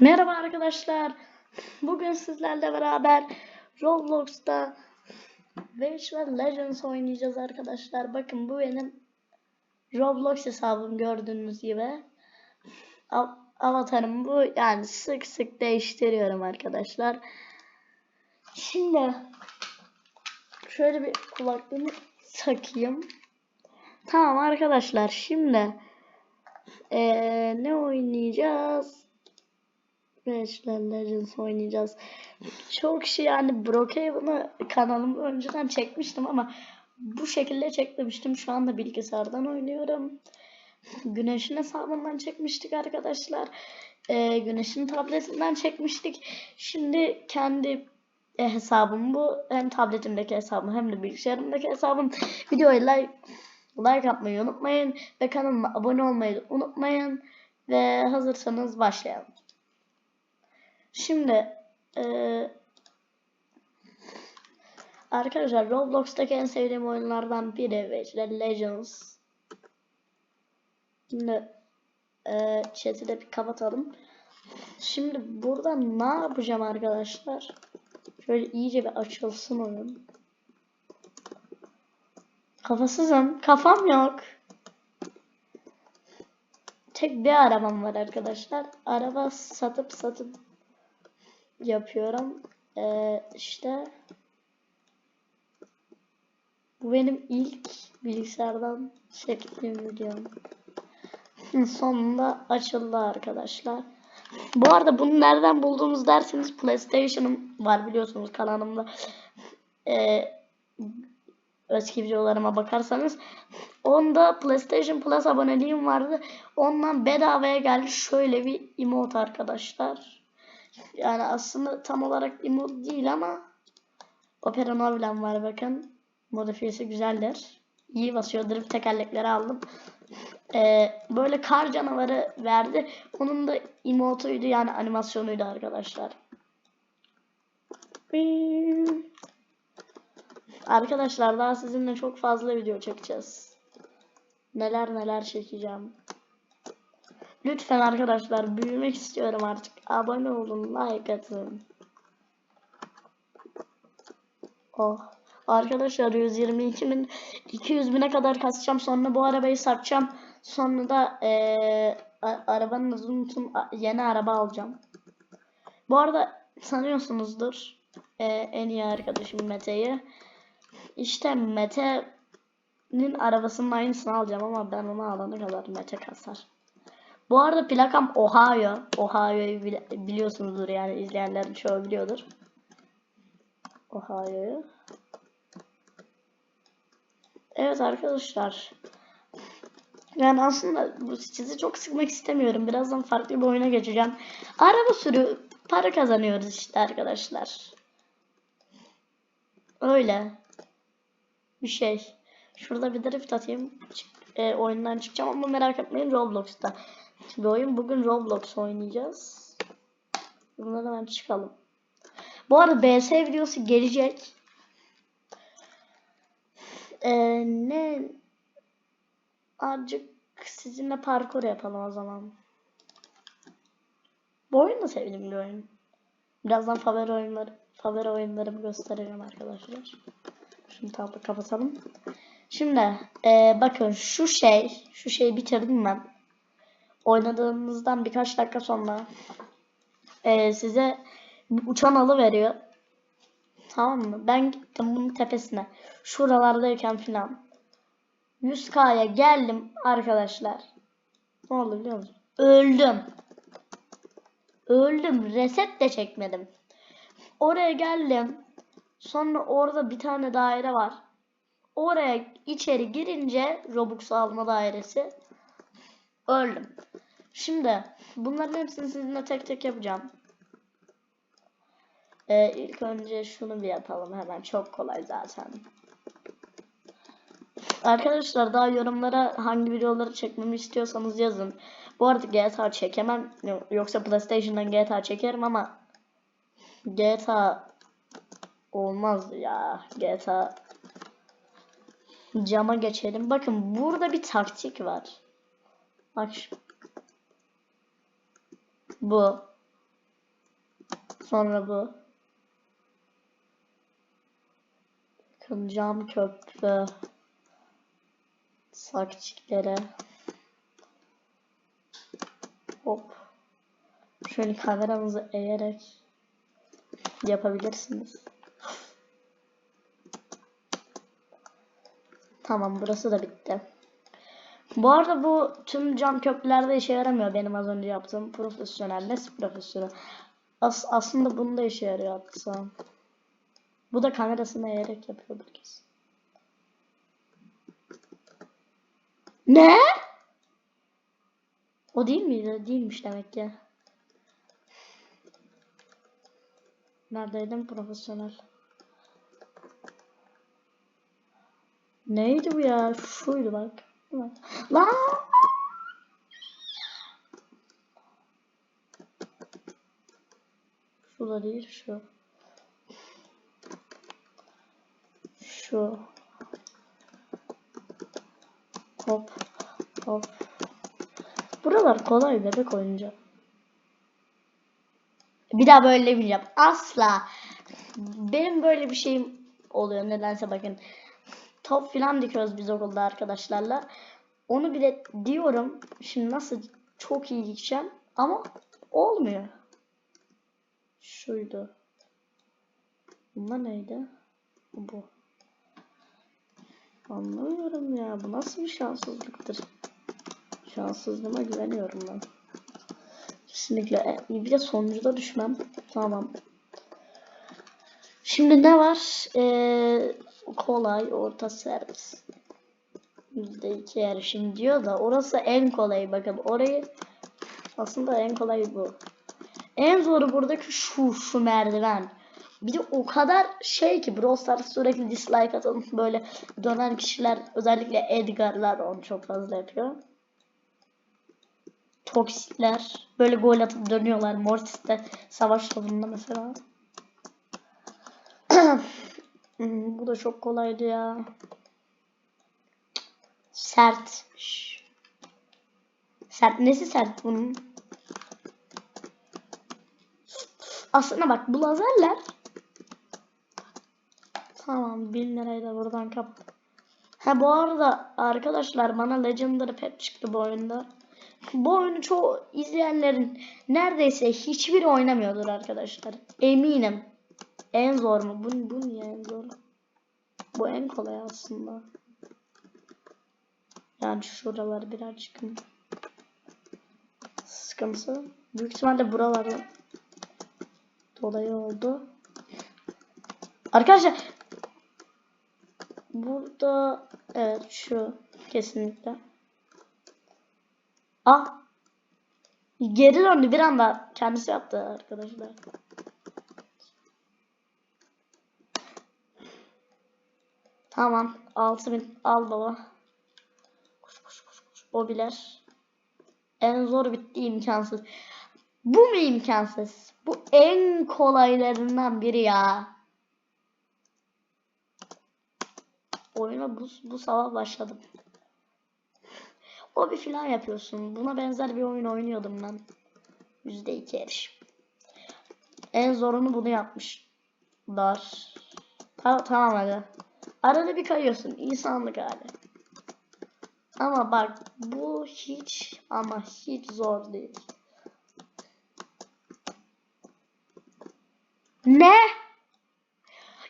Merhaba arkadaşlar. Bugün sizlerle beraber Roblox'ta Virtual Legends oynayacağız arkadaşlar. Bakın bu benim Roblox hesabım gördüğünüz gibi. Av- Avatarım bu. Yani sık sık değiştiriyorum arkadaşlar. Şimdi şöyle bir kulaklığımı takayım. Tamam arkadaşlar şimdi eee, ne oynayacağız? Virtual Legends oynayacağız. Çok şey yani Brookhaven'ı kanalımda önceden çekmiştim ama bu şekilde çekmemiştim. Şu anda bilgisayardan oynuyorum. Güneş'in hesabından çekmiştik arkadaşlar. Ee, Güneş'in tabletinden çekmiştik. Şimdi kendi e, hesabım bu. Hem tabletimdeki hesabım hem de bilgisayarımdaki hesabım. Videoyu like, like atmayı unutmayın. Ve kanalıma abone olmayı unutmayın. Ve hazırsanız başlayalım. Şimdi eee, arkadaşlar Roblox'taki en sevdiğim oyunlardan biri Virtual Legends. Şimdi eee chat'i de bir kapatalım. Şimdi burada ne yapacağım arkadaşlar? Şöyle iyice bir açılsın oyun. Kafasızım. Kafam yok. Tek bir arabam var arkadaşlar. Araba satıp satıp yapıyorum. Ee, işte bu benim ilk bilgisayardan çektiğim videom. Sonunda açıldı arkadaşlar. Bu arada bunu nereden bulduğumuz derseniz PlayStation'ım var biliyorsunuz kanalımda. Ee, eski videolarıma bakarsanız onda PlayStation Plus aboneliğim vardı. Ondan bedavaya geldi şöyle bir emote arkadaşlar. Yani aslında tam olarak emote değil ama Opera Novel'm var bakın. Modifiyesi güzeldir. İyi basıyor. Drift tekerlekleri aldım. Ee, böyle kar canavarı verdi. Onun da emotuydu yani animasyonuydu arkadaşlar. Arkadaşlar daha sizinle çok fazla video çekeceğiz. Neler neler çekeceğim. Lütfen arkadaşlar büyümek istiyorum artık. Abone olun, like atın. Oh. Arkadaşlar 122 bin 200 bine kadar kasacağım. Sonra bu arabayı satacağım. Sonra da eee, a- arabanın a- Yeni araba alacağım. Bu arada sanıyorsunuzdur eee, en iyi arkadaşım Mete'yi. İşte Mete'nin arabasının aynısını alacağım ama ben onu alana kadar Mete kasar. Bu arada plakam Ohio. Ohio'yu bili- biliyorsunuzdur yani izleyenlerin çoğu biliyordur. Ohio'yu. Evet arkadaşlar. Yani aslında bu sizi çok sıkmak istemiyorum. Birazdan farklı bir oyuna geçeceğim. Araba sürü para kazanıyoruz işte arkadaşlar. Öyle. Bir şey. Şurada bir drift atayım. Çık, e, oyundan çıkacağım ama merak etmeyin Roblox'ta. Bir oyun. Bugün Roblox oynayacağız. Bundan hemen çıkalım. Bu arada BS videosu gelecek. Ee, ne azıcık sizinle parkur yapalım o zaman. Bu oyunu da sevdiğim bir oyun. Birazdan favori oyunları favori oyunlarımı göstereceğim arkadaşlar. Şunu tam kapatalım. Şimdi ee, bakın şu şey şu şeyi bitirdim ben. Oynadığınızdan birkaç dakika sonra ee, size uçan alı veriyor. Tamam mı? Ben gittim bunun tepesine. Şuralardayken filan. 100K'ya geldim arkadaşlar. Ne oldu biliyor musun? Öldüm. Öldüm. Reset de çekmedim. Oraya geldim. Sonra orada bir tane daire var. Oraya içeri girince Robux alma dairesi. Öldüm. Şimdi bunların hepsini sizinle tek tek yapacağım. Ee, ilk önce şunu bir yapalım hemen. Çok kolay zaten. Arkadaşlar daha yorumlara hangi videoları çekmemi istiyorsanız yazın. Bu arada GTA çekemem. Yoksa PlayStation'dan GTA çekerim ama GTA olmaz ya. GTA cama geçelim. Bakın burada bir taktik var. Bak bu. Sonra bu. Bakın cam köprü. Sakçiklere. Hop. Şöyle kameranızı eğerek yapabilirsiniz. Tamam burası da bitti. Bu arada bu tüm cam köprülerde işe yaramıyor benim az önce yaptığım profesyonel. Nasıl profesyonel? As aslında bunu da işe yarıyor hatta. Bu da kamerasını eğerek yapıyordur kesin. Ne? O değil miydi? Değilmiş demek ki. Neredeydim profesyonel? Neydi bu ya? Şuydu bak. Lan! Şu da değil şu. Şu. Hop. Hop. Buralar kolay bebek oyuncağı. Bir daha böyle demeyeceğim. Asla. Benim böyle bir şeyim oluyor nedense bakın. Top filan dikiyoruz biz okulda arkadaşlarla. Onu bile diyorum. Şimdi nasıl çok iyi gideceğim ama olmuyor. Şuydu. Bunlar neydi? Bu. Anlamıyorum ya. Bu nasıl bir şanssızlıktır? Şanssızlığıma güveniyorum ben. Kesinlikle. E, Bir de sonuncuda düşmem. Tamam. Şimdi ne var? Ee, kolay, orta servis. %2 yarışım diyor da orası en kolay bakın. Orayı aslında en kolay bu. En zoru buradaki şu şu merdiven. Bir de o kadar şey ki Brawl Stars sürekli dislike atan böyle dönen kişiler özellikle Edgar'lar onu çok fazla yapıyor. Toksikler böyle gol atıp dönüyorlar. Mortis'te savaş sonunda mesela. Bu da çok kolaydı ya. Sert. Sert. Nesi sert bunun? Aslında bak bu lazerler. Tamam 1000 lirayı da buradan kap. Ha bu arada arkadaşlar bana Legendary Pet çıktı bu oyunda. Bu oyunu çoğu izleyenlerin neredeyse hiçbiri oynamıyordur arkadaşlar. Eminim. En zor mu? Bu, bu niye en zor? Bu en kolay aslında. Yani şuralar birazcık sıkıntı. Büyük ihtimalle buralarda dolayı oldu. Arkadaşlar burada evet şu kesinlikle. Ah geri döndü bir anda kendisi yaptı arkadaşlar. Tamam 6000 al baba. Koş koş koş koş. O bilir. En zor bitti imkansız. Bu mu imkansız? Bu en kolaylarından biri ya. Oyuna bu, bu sabah başladım. O bir filan yapıyorsun. Buna benzer bir oyun oynuyordum ben. %2 erişim. En zorunu bunu yapmışlar. Ta tamam hadi. Arada bir kayıyorsun. İnsanlık hali. Ama bak bu hiç ama hiç zor değil. Ne?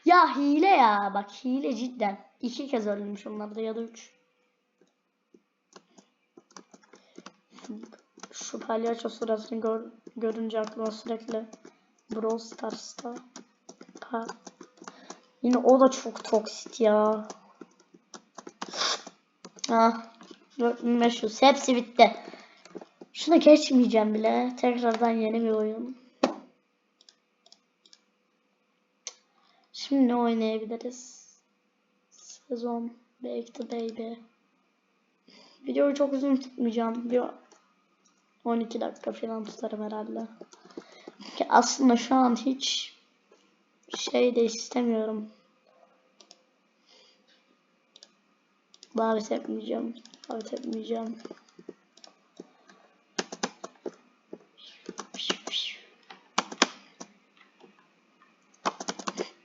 Ya hile ya. Bak hile cidden. İki kez ölmüş onlarda ya da üç. Şu palyaço sırasını gör, görünce aklıma sürekli Brawl Stars'ta pa Yine o da çok toksit ya. Ah. 4500. Hepsi bitti. Şuna geçmeyeceğim bile. Tekrardan yeni bir oyun. Şimdi ne oynayabiliriz? Sezon Back to Baby. Videoyu çok uzun tutmayacağım. Bir 12 dakika falan tutarım herhalde. Ki aslında şu an hiç şey de istemiyorum. Davet etmeyeceğim. Davet etmeyeceğim.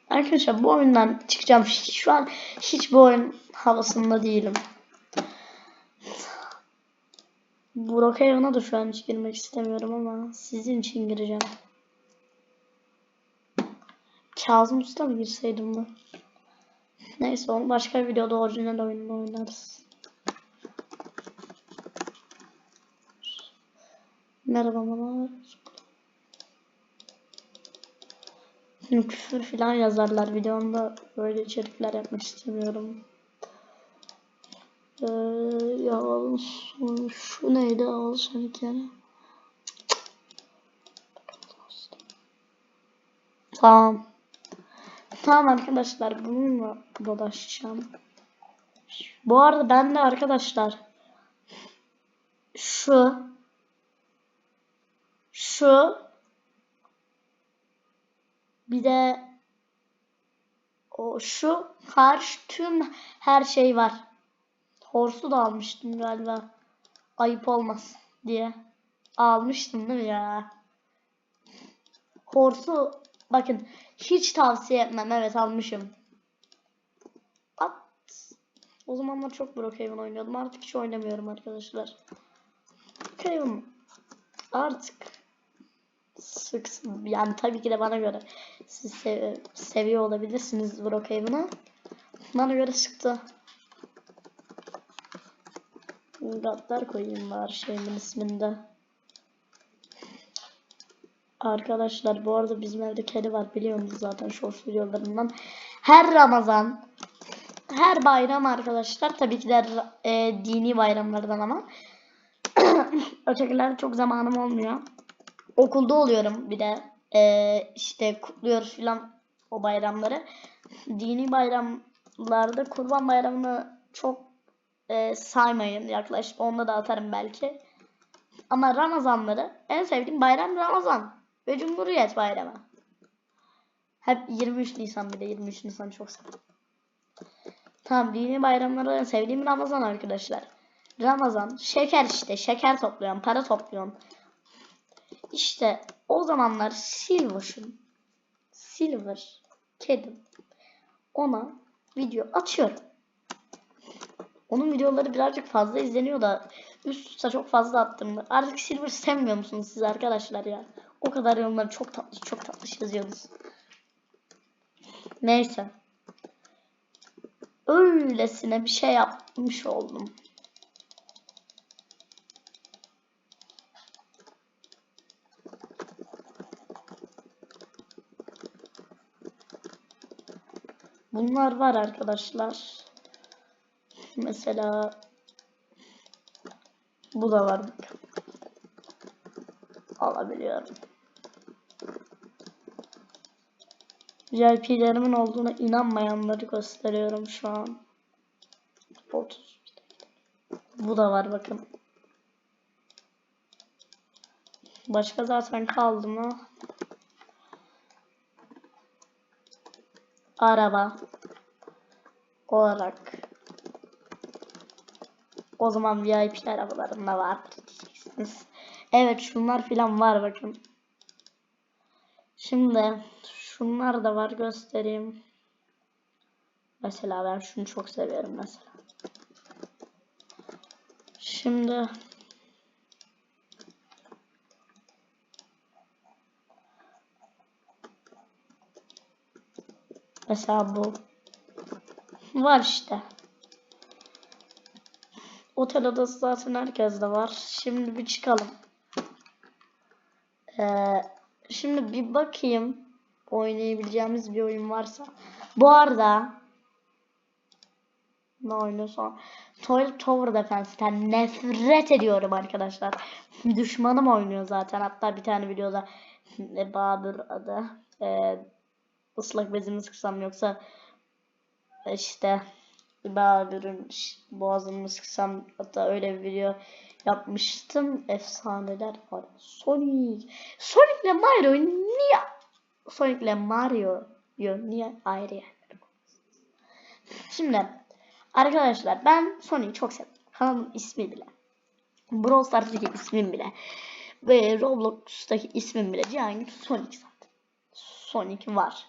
Arkadaşlar bu oyundan çıkacağım. Şu an hiç bu oyun havasında değilim. Brookhaven'a da şu an hiç girmek istemiyorum ama sizin için gireceğim. Kazım Usta mı girseydim mi? Neyse onu başka bir videoda orijinal oyununu oynarız. Merhabalar. Şimdi küfür falan yazarlar videomda böyle içerikler yapmak istemiyorum. Ee, ya al- şu neydi al son kere. Tamam. Tamam arkadaşlar bununla dolaşacağım. Bu arada ben de arkadaşlar şu şu bir de o şu karşı tüm her şey var. Horsu da almıştım galiba. Ayıp olmaz diye. Almıştım değil mi ya? Horsu bakın hiç tavsiye etmem. Evet almışım. At. O zamanlar çok Brookhaven oynuyordum. Artık hiç oynamıyorum arkadaşlar. Brookhaven artık sık yani tabii ki de bana göre siz sev- seviyor olabilirsiniz Brookhaven'ı. Bana göre sıktı. Gaddar koyayım var şeyimin isminde. Arkadaşlar bu arada bizim evde kedi var biliyorsunuz zaten shorts videolarından. Her Ramazan, her bayram arkadaşlar tabii ki de e, dini bayramlardan ama ötekilerde çok zamanım olmuyor. Okulda oluyorum bir de e, işte kutluyoruz filan o bayramları. Dini bayramlarda kurban bayramını çok e, saymayın yaklaşık onda da atarım belki. Ama Ramazanları en sevdiğim bayram Ramazan ve Cumhuriyet Bayramı. Hep 23 Nisan bir de 23 Nisan çok seviyorum. Tamam dini bayramları sevdiğim Ramazan arkadaşlar. Ramazan şeker işte şeker topluyorum para topluyorum. İşte o zamanlar Silver'ın Silver kedim ona video açıyorum. Onun videoları birazcık fazla izleniyor da üst üste çok fazla attım. Artık Silver sevmiyor musunuz siz arkadaşlar ya? O kadar yorumları çok tatlı çok tatlı yazıyorsunuz. Neyse. Öylesine bir şey yapmış oldum. Bunlar var arkadaşlar. Mesela bu da var. Alabiliyorum. VIP'lerimin olduğuna inanmayanları gösteriyorum şu an. 30. Bu da var bakın. Başka zaten kaldı mı? Araba olarak o zaman VIP arabalarında vardır diyeceksiniz. Evet şunlar filan var bakın. Şimdi şunlar da var göstereyim. Mesela ben şunu çok seviyorum mesela. Şimdi Mesela bu. Var işte. Otel odası zaten herkeste var. Şimdi bir çıkalım. Ee, şimdi bir bakayım. Oynayabileceğimiz bir oyun varsa. Bu arada ne oynuyorsa Toilet Tower Defense'ten nefret ediyorum arkadaşlar. Düşmanım oynuyor zaten. Hatta bir tane videoda e, Bahadır adı. E, ıslak bezimi sıksam yoksa işte Bahadır'ın boğazını sıksam hatta öyle bir video yapmıştım. Efsaneler var. Sonic. Sonic ile Mario niye Sonic ile Mario niye ayrı yerlere Şimdi arkadaşlar ben Sonic'i çok seviyorum. Kanalımın ismi bile. Brawl Stars'taki ismim bile. Ve Roblox'taki ismim bile Cihangir Sonic zaten. Sonic var.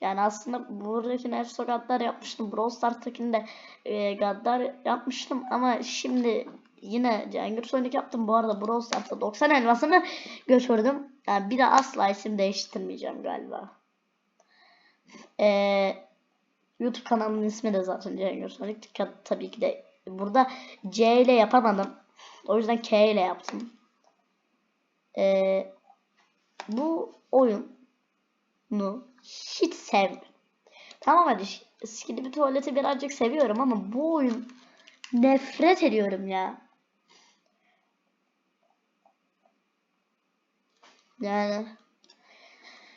Yani aslında buradaki Nef Sokatlar yapmıştım. Brawl Stars'takini de e, Gaddar yapmıştım. Ama şimdi yine Cengir Sonic yaptım. Bu arada Brawl Stars'ta 90 elmasını götürdüm. Yani bir de asla isim değiştirmeyeceğim galiba. Ee, YouTube kanalımın ismi de zaten Cengir Sonic. Tabii ki de burada C ile yapamadım. O yüzden K ile yaptım. Ee, bu oyunu hiç sevmedim. Tamam hadi skidi bir tuvaleti birazcık seviyorum ama bu oyun nefret ediyorum ya. Yani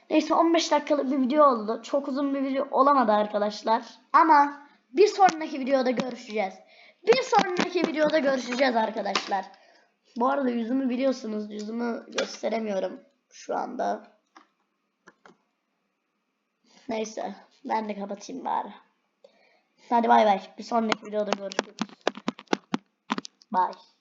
neyse 15 dakikalık bir video oldu. Çok uzun bir video olamadı arkadaşlar. Ama bir sonraki videoda görüşeceğiz. Bir sonraki videoda görüşeceğiz arkadaşlar. Bu arada yüzümü biliyorsunuz. Yüzümü gösteremiyorum şu anda. Neyse. Ben de kapatayım bari. Hadi bay bay. Bir sonraki videoda görüşürüz. Bye.